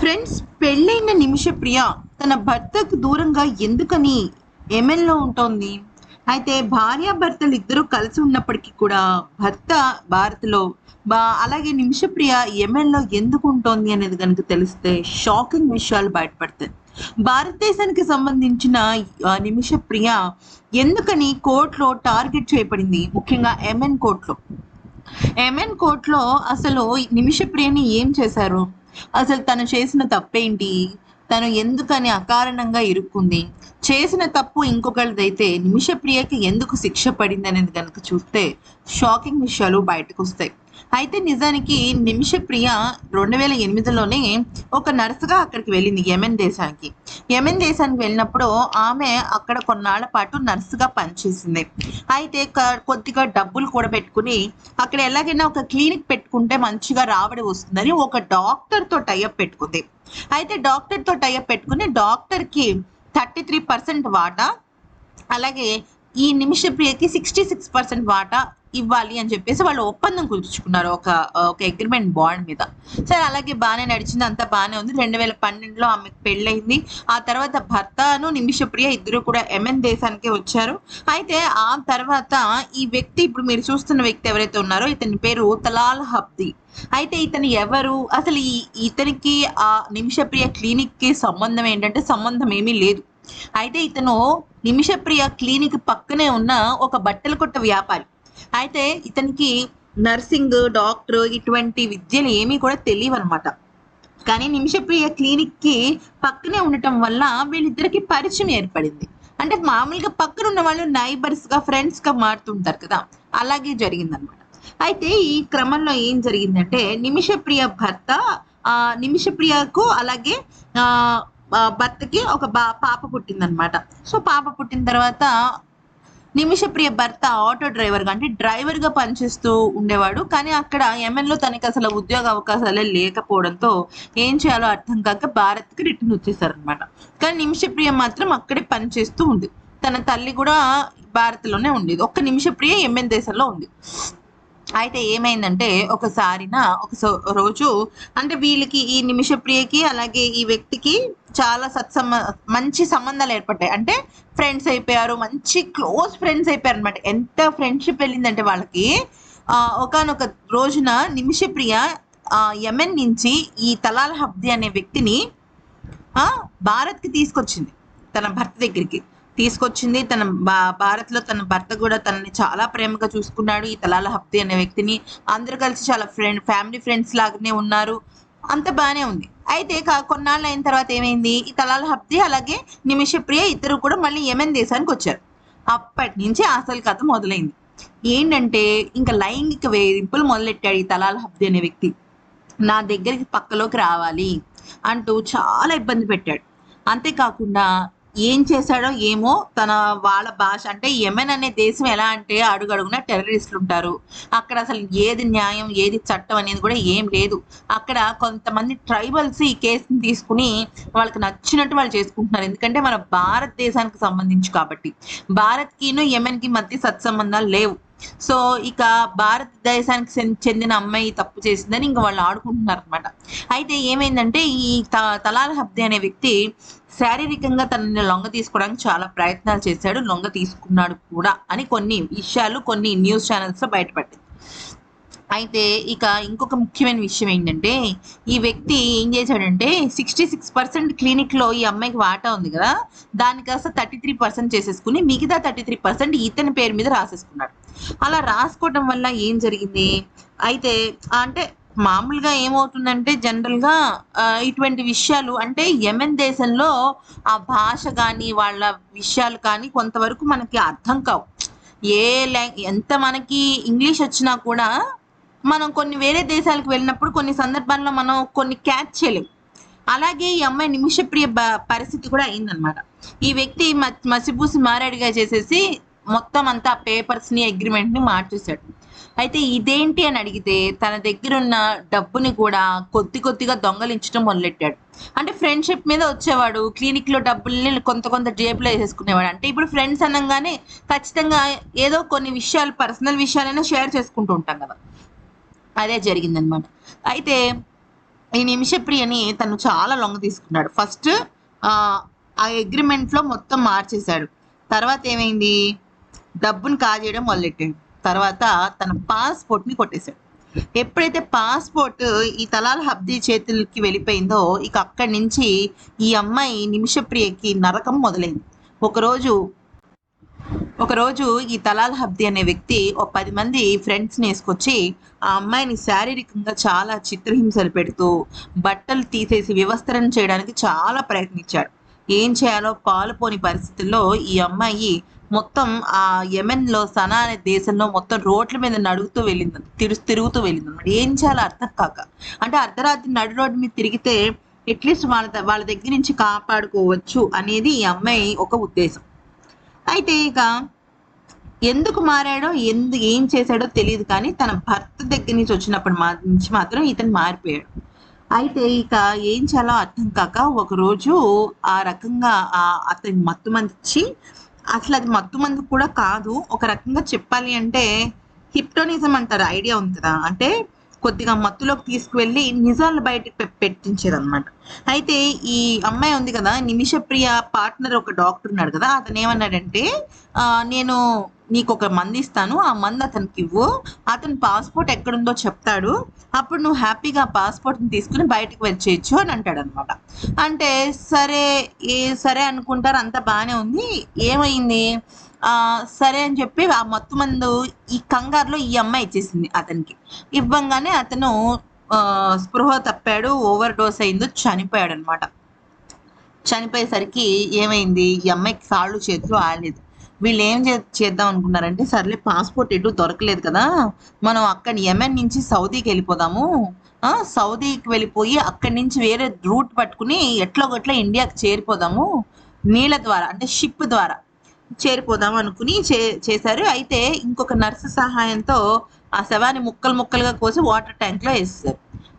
Friends పెళ్ళైన నిమిష ప్రియ తన భర్తకు దూరంగా ఎందుకని ఎమెన్లో ఉంటుంది? అయితే భార్యాభర్తలు ఇద్దరు కలిసి ఉన్నప్పటికీ కూడా భర్త భారత్లో బా అలాగే నిమిషప్రియ ఎమెన్లో ఎందుకు ఉంటుంది అనేది కనుక తెలిస్తే షాకింగ్ విషయాలు బయటపడతాయి. భారతదేశానికి సంబంధించిన నిమిషప్రియ ఎందుకని కోర్టులో టార్గెట్ చేయబడింది? ముఖ్యంగా ఎంఎన్ కోర్టులో. ఎంఎన్ కోర్టులో అసలు నిమిషప్రియని ఏం చేశారు? అసలు తను చేసిన తప్పేంటి? తను ఎందుకని అకారణంగా ఇరుక్కుంది? చేసిన తప్పు ఇంకొకరిదైతే నిమిషప్రియకి ఎందుకు శిక్ష పడింది అనేది కనుక చూస్తే షాకింగ్ విషయాలు బయటకు వస్తాయి అయితే నిజానికి నిమిషప్రియ రెండు వేల ఎనిమిదిలోనే ఒక నర్సుగా అక్కడికి వెళ్ళింది యమెన్ దేశానికి. యమెన్ దేశానికి వెళ్ళినప్పుడు ఆమె అక్కడ కొన్నాళ్ళ పాటు నర్సుగా పనిచేసింది. అయితే కొద్దిగా డబ్బులు కూడా పెట్టుకుని అక్కడ ఎలాగైనా ఒక క్లినిక్ పెట్టుకుంటే మంచిగా రాబడి వస్తుందని ఒక డాక్టర్తో టైఅప్ పెట్టుకుంది. అయితే డాక్టర్తో టైఅప్ పెట్టుకుని డాక్టర్కి థర్టీ త్రీ పర్సెంట్ వాటా అలాగే ఈ నిమిష ప్రియకి సిక్స్టీ సిక్స్ పర్సెంట్ వాటా ఇవ్వాలి అని చెప్పేసి వాళ్ళు ఒప్పందం కుదుర్చుకున్నారు ఒక ఒక అగ్రిమెంట్ బాండ్ మీద. సరే అలాగే బాగానే నడిచింది అంతా బాగానే ఉంది. రెండు వేల పన్నెండులో ఆమెకు పెళ్ళయింది. ఆ తర్వాత భర్తను నిమిషప్రియ ఇద్దరు కూడా ఎంఎన్ దేశానికి వచ్చారు. అయితే ఆ తర్వాత ఈ వ్యక్తి ఇప్పుడు మీరు చూస్తున్న వ్యక్తి ఎవరైతే ఉన్నారో ఇతని పేరు తలాల్ హబ్ది. అయితే ఇతను ఎవరు? అసలు ఈ ఇతనికి ఆ నిమిషప్రియ క్లినిక్కి సంబంధం ఏంటంటే సంబంధం ఏమీ లేదు. అయితే ఇతను నిమిషప్రియ క్లినిక్ పక్కనే ఉన్న ఒక బట్టల కొట్ట వ్యాపారి. అయితే ఇతనికి నర్సింగ్ డాక్టర్ ఇటువంటి విద్యలు ఏమీ కూడా తెలియవు అనమాట కానీ నిమిషప్రియ క్లినిక్కి పక్కనే ఉండటం వల్ల వీళ్ళిద్దరికి పరిచయం ఏర్పడింది. అంటే మామూలుగా పక్కన ఉన్న వాళ్ళు నైబర్స్గా ఫ్రెండ్స్గా మారుతుంటారు కదా అలాగే జరిగిందనమాట అయితే ఈ క్రమంలో ఏం జరిగిందంటే నిమిషప్రియ భర్త ఆ నిమిషప్రియకు అలాగే ఆ భర్తకి ఒక బా పాప పుట్టిందనమాట. సో పాప పుట్టిన తర్వాత నిమిషప్రియ భర్త ఆటో డ్రైవర్గా అంటే డ్రైవర్గా పనిచేస్తూ ఉండేవాడు. కానీ అక్కడ ఎంఎన్లో తనకి అసలు ఉద్యోగ అవకాశాలే లేకపోవడంతో ఏం చేయాలో అర్థం కాక భారత్కి రిటర్న్ వచ్చేసారనమాట. కానీ నిమిషప్రియ మాత్రం అక్కడే పనిచేస్తూ ఉంది. తన తల్లి కూడా భారత్లోనే ఉండేది. ఒక్క నిమిషప్రియ ఎంఎన్ దేశంలో ఉంది. అయితే ఏమైందంటే ఒకసారిన ఒక సో- రోజు అంటే వీళ్ళకి ఈ నిమిషప్రియకి అలాగే ఈ వ్యక్తికి చాలా సత్సంబ మంచి సంబంధాలు ఏర్పడ్డాయి. అంటే ఫ్రెండ్స్ అయిపోయారు మంచి క్లోజ్ ఫ్రెండ్స్ అయిపోయారు అనమాట ఎంత ఫ్రెండ్షిప్ వెళ్ళిందంటే వాళ్ళకి ఒకనొక రోజున నిమిషప్రియ యమెన్ నుంచి ఈ తలాల్ హబ్ది అనే వ్యక్తిని భారత్కి తీసుకొచ్చింది తన భర్త దగ్గరికి. తీసుకొచ్చింది. తన బా భారత్లో తన భర్త కూడా తనని చాలా ప్రేమగా చూసుకున్నాడు. ఈ తలాల హబ్ది అనే వ్యక్తిని అందరూ కలిసి చాలా ఫ్రెండ్ ఫ్యామిలీ ఫ్రెండ్స్ లాగానే ఉన్నారు. అంత బాగానే ఉంది. అయితే కా- కొన్నాళ్ళు అయిన తర్వాత ఏమైంది? ఈ తలాల హబ్ది అలాగే నిమిష ప్రియ ఇద్దరు కూడా మళ్ళీ యెమెన్ దేశానికి వచ్చారు. అప్పటి నుంచి అసలు కథ మొదలైంది. ఏంటంటే ఇంకా లైంగిక వేధింపులు మొదలెట్టాడు ఈ తలాల హబ్ది అనే వ్యక్తి. నా దగ్గరికి పక్కలోకి రావాలి అంటూ చాలా ఇబ్బంది పెట్టాడు. అంతేకాకుండా ఏం చేశాడో ఏమో తన వాళ్ళ భాష. అంటే యెమెన్ అనే దేశం ఎలా అంటే అడుగడుగున టెర్రరిస్టులు ఉంటారు. అక్కడ అసలు ఏది న్యాయం ఏది చట్టం అనేది కూడా ఏం లేదు. అక్కడ కొంతమంది ట్రైబల్స్ ఈ కేసుని తీసుకుని వాళ్ళకి నచ్చినట్టు వాళ్ళు చేసుకుంటున్నారు. ఎందుకంటే మన భారతదేశానికి సంబంధించి కాబట్టి. భారత్కిను యెమెన్కి మధ్య సత్సంబంధాలు లేవు. సో ఇక భారతదేశానికి చెందిన అమ్మాయి తప్పు చేసిందని ఇంకా వాళ్ళు ఆడుకుంటున్నారు అనమాట అయితే ఏమైందంటే ఈ త- తలాల్ హబ్ది అనే వ్యక్తి శారీరకంగా తనని లొంగ తీసుకోవడానికి చాలా ప్రయత్నాలు చేశాడు లొంగ తీసుకున్నాడు కూడా అని కొన్ని విషయాలు కొన్ని న్యూస్ ఛానల్స్లో బయటపడ్డాయి. అయితే ఇక ఇంకొక ముఖ్యమైన విషయం ఏంటంటే ఈ వ్యక్తి ఏం చేశాడంటే సిక్స్టీ సిక్స్ పర్సెంట్ క్లినిక్లో ఈ అమ్మాయికి వాటా ఉంది కదా దాని కాస్త థర్టీ త్రీ పర్సెంట్ చేసేసుకుని మిగతా థర్టీ త్రీ పర్సెంట్ ఇతని పేరు మీద రాసేసుకున్నాడు. అలా రాసుకోవడం వల్ల ఏం జరిగింది? అయితే అంటే మామూలుగా ఏమవుతుందంటే జనరల్గా ఇటువంటి విషయాలు అంటే యమెన్ దేశంలో ఆ భాష కానీ వాళ్ళ విషయాలు కానీ కొంతవరకు మనకి అర్థం కావు. ఏ లాంగ్ ఎంత మనకి ఇంగ్లీష్ వచ్చినా కూడా మనం కొన్ని వేరే దేశాలకు వెళ్ళినప్పుడు కొన్ని సందర్భాల్లో మనం కొన్ని క్యాచ్ చేయలేం. అలాగే ఈ అమ్మాయి నిమిషప్రియ పరిస్థితి కూడా అయిందనమాట ఈ వ్యక్తి మ- మసిబూసి మారాడిగా చేసేసి మొత్తం అంతా పేపర్స్ని అగ్రిమెంట్ని మార్చేశాడు. అయితే ఇదేంటి అని అడిగితే తన దగ్గర ఉన్న డబ్బుని కూడా కొద్ది కొద్దిగా దొంగలించడం మొదలెట్టాడు. అంటే ఫ్రెండ్షిప్ మీద వచ్చేవాడు క్లినిక్లో డబ్బుల్ని కొంత కొంత జేబులో వేసేసుకునేవాడు. అంటే ఇప్పుడు ఫ్రెండ్స్ అనగానే ఖచ్చితంగా ఏదో కొన్ని విషయాలు పర్సనల్ విషయాలైనా షేర్ చేసుకుంటూ ఉంటాం కదా. అదే జరిగిందనమాట. అయితే ఈ నిమిషప్రియని తను చాలా లొంగ తీసుకున్నాడు. ఫస్ట్ ఆ అగ్రిమెంట్లో మొత్తం మార్చేశాడు. తర్వాత ఏమైంది? డబ్బును కాజేయడం మొదలెట్టాడు. తర్వాత తన పాస్పోర్ట్ని కొట్టేశాడు. ఎప్పుడైతే పాస్పోర్ట్ ఈ తలాల్ హబ్దీ చేతులకి వెళ్ళిపోయిందో ఇక అక్కడి నుంచి ఈ అమ్మాయి నిమిషప్రియకి నరకం మొదలైంది. ఒకరోజు ఒకరోజు ఈ తలాల్ హబ్ది అనే వ్యక్తి ఒక పది మంది ఫ్రెండ్స్ని వేసుకొచ్చి ఆ అమ్మాయిని శారీరకంగా చాలా చిత్రహింసలు పెడుతూ బట్టలు తీసేసి వివస్త్రం చేయడానికి చాలా ప్రయత్నించాడు. ఏం చేయాలో పాలుపోని పరిస్థితుల్లో ఈ అమ్మాయి మొత్తం ఆ యెమెన్లో సనా అనే దేశంలో మొత్తం రోడ్ల మీద నడుగుతూ వెళ్ళింది తిరు తిరుగుతూ వెళ్ళింది అనమాట ఏం చేయాలో అర్థం కాక. అంటే అర్ధరాత్రి నడు రోడ్డు మీద తిరిగితే అట్లీస్ట్ వాళ్ళ వాళ్ళ దగ్గర నుంచి కాపాడుకోవచ్చు అనేది ఈ అమ్మాయి ఒక ఉద్దేశం. అయితే ఇక ఎందుకు మారాడో ఎందు ఏం చేశాడో తెలియదు కానీ తన భర్త దగ్గర నుంచి వచ్చినప్పుడు మా నుంచి మాత్రం ఇతను మారిపోయాడు. అయితే ఇక ఏం చేయాలో అర్థం కాక ఒకరోజు ఆ రకంగా ఆ అతని మత్తు మందిచ్చి అసలు అది మత్తు మందు కూడా కాదు. ఒక రకంగా చెప్పాలి అంటే హిప్టోనిజం అంటారు. ఐడియా ఉంది కదా. అంటే కొద్దిగా మత్తులోకి తీసుకువెళ్ళి నిజాలు బయటకు పె- అయితే ఈ అమ్మాయి ఉంది కదా నిమిషప్రియ పార్ట్నర్ ఒక డాక్టర్ ఉన్నాడు కదా అతను ఏమన్నాడంటే నేను నీకు ఒక మంది ఇస్తాను ఆ మంది అతనికి ఇవ్వు అతని పాస్పోర్ట్ ఎక్కడుందో చెప్తాడు అప్పుడు నువ్వు హ్యాపీగా పాస్పోర్ట్ని తీసుకుని బయటకు వచ్చేయచ్చు అని అంటాడు అనమాట అంటే సరే ఏ సరే అనుకుంటారు అంత బాగానే ఉంది ఏమైంది? సరే అని చెప్పి ఆ మొత్తం మందు ఈ కంగారులో ఈ అమ్మాయి ఇచ్చేసింది అతనికి. ఇవ్వంగానే అతను స్పృహ తప్పాడు ఓవర్ డోస్ అయిందో చనిపోయాడు అనమాట చనిపోయేసరికి ఏమైంది? ఈ అమ్మాయికి కాళ్ళు చేతులు ఆలేదు వీళ్ళు ఏం చే చేద్దాం అనుకున్నారంటే సర్లే పాస్పోర్ట్ ఎటు దొరకలేదు కదా మనం అక్కడ యెమెన్ నుంచి సౌదీకి వెళ్ళిపోదాము. సౌదీకి వెళ్ళిపోయి అక్కడి నుంచి వేరే రూట్ పట్టుకుని ఎట్లో గట్ల ఇండియాకి చేరిపోదాము. నీళ్ళ ద్వారా అంటే షిప్ ద్వారా. చేరిపోదాం అనుకుని చే చేశారు. అయితే ఇంకొక నర్సు సహాయంతో ఆ శవాన్ని ముక్కలు ముక్కలుగా కోసి వాటర్ ట్యాంక్లో వేస్తారు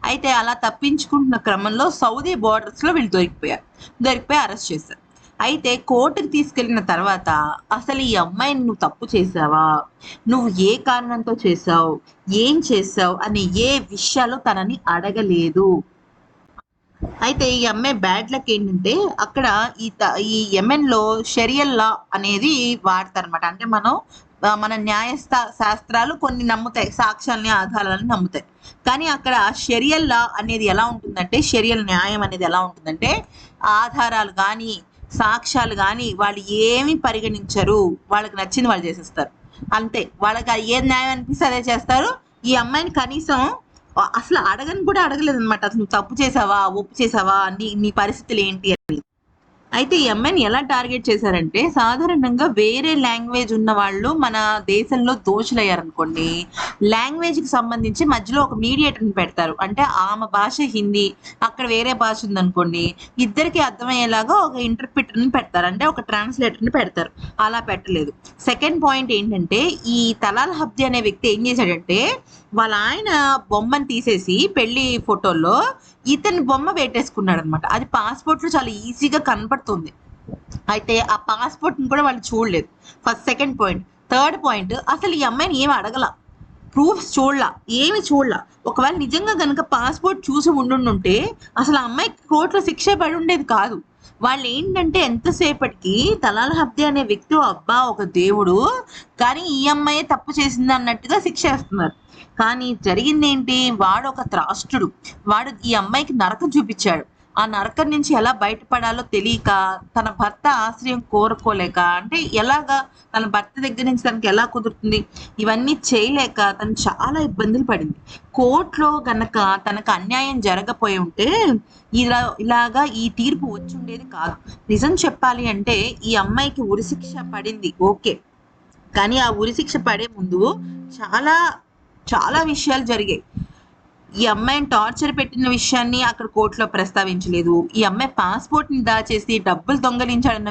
అయితే అలా తప్పించుకుంటున్న క్రమంలో సౌదీ బార్డర్స్లో వీళ్ళు దొరికిపోయారు. దొరికిపోయి అరెస్ట్ చేశారు. అయితే కోర్టుకు తీసుకెళ్ళిన తర్వాత అసలు ఈ అమ్మాయిని నువ్వు తప్పు చేసావా నువ్వు ఏ కారణంతో చేసావు ఏం చేసావు అనే ఏ విషయాలు తనని అడగలేదు. అయితే ఈ అమ్మాయి బ్యాడ్ లక్ ఏంటంటే అక్కడ ఈ త- ఈ యెమెన్లో షరియల్ లా అనేది వాడతారనమాట అంటే మనం మన న్యాయస్థా శాస్త్రాలు కొన్ని నమ్ముతాయి సాక్ష్యాలని ఆధారాలను నమ్ముతాయి. కానీ అక్కడ షరియల్ లా అనేది ఎలా ఉంటుందంటే షరియల్ న్యాయం అనేది ఎలా ఉంటుందంటే ఆధారాలు కానీ సాక్ష్యాలు కానీ వాళ్ళు ఏమి పరిగణించరు. వాళ్ళకి నచ్చింది వాళ్ళు చేసేస్తారు. అంతే. వాళ్ళకి ఏ న్యాయం అనిపిస్తే అదే చేస్తారు. ఈ అమ్మాయిని కనీసం అసలు అడగని కూడా అడగలేదు అనమాట అసలు నువ్వు తప్పు చేసావా ఒప్పు చేసావా నీ నీ పరిస్థితులు ఏంటి అని. అయితే ఈ అమ్మాయిని ఎలా టార్గెట్ చేశారంటే సాధారణంగా వేరే లాంగ్వేజ్ ఉన్న వాళ్ళు మన దేశంలో దోషులయ్యారనుకోండి. లాంగ్వేజ్కి సంబంధించి మధ్యలో ఒక మీడియేటర్ని పెడతారు. అంటే ఆమె భాష హిందీ అక్కడ వేరే భాష ఉందనుకోండి ఇద్దరికి అర్థమయ్యేలాగా ఒక ఇంటర్ప్రిటర్ని పెడతారు. అంటే ఒక ట్రాన్స్లేటర్ని పెడతారు. అలా పెట్టలేదు. సెకండ్ పాయింట్ ఏంటంటే ఈ తలాల్ హబ్ది అనే వ్యక్తి ఏం చేశాడంటే వాళ్ళ ఆయన బొమ్మను తీసేసి పెళ్ళి ఫోటోల్లో ఇతని బొమ్మ పెట్టేసుకున్నాడు అనమాట అది పాస్పోర్ట్లో చాలా ఈజీగా కనపడుతుంది. అయితే ఆ పాస్పోర్ట్ని కూడా వాళ్ళు చూడలేదు. First second point. Third point అసలు ఈ అమ్మాయిని ఏమి అడగల? ప్రూఫ్స్ చూడలా? ఏమి చూడలా? ఒకవేళ నిజంగా కనుక పాస్పోర్ట్ చూసి ఉండుంటే అసలు ఆ అమ్మాయి కోర్టులో శిక్ష పడి ఉండేది కాదు. వాళ్ళు ఏంటంటే ఎంతసేపటికి తలాల్ హబ్ది అనే వ్యక్తి అబ్బా ఒక దేవుడు కానీ ఈ అమ్మాయే తప్పు చేసింది అన్నట్టుగా శిక్ష వేస్తున్నారు. కానీ జరిగిందేంటి? వాడు ఒక త్రాష్టుడు. వాడు ఈ అమ్మాయికి నరకం చూపించాడు. ఆ నరకం నుంచి ఎలా బయటపడాలో తెలియక తన భర్త ఆశ్రయం కోరుకోలేక అంటే ఎలాగా తన భర్త దగ్గర నుంచి తనకి ఎలా కుదురుతుంది? ఇవన్నీ చేయలేక తను చాలా ఇబ్బందులు పడింది. కోర్టులో గనక తనకు అన్యాయం జరగపోయి ఉంటే ఇలా ఇలాగా ఈ తీర్పు వచ్చి ఉండేది కాదు. నిజం చెప్పాలి అంటే ఈ అమ్మాయికి ఉరిశిక్ష పడింది. ఓకే. కానీ ఆ ఉరిశిక్ష పడే ముందు చాలా చాలా విషయాలు జరిగాయి. ఈ అమ్మాయిని టార్చర్ పెట్టిన విషయాన్ని అక్కడ కోర్టులో ప్రస్తావించలేదు. ఈ అమ్మాయి పాస్పోర్ట్ని దాచేసి డబ్బులు దొంగలించాడన్న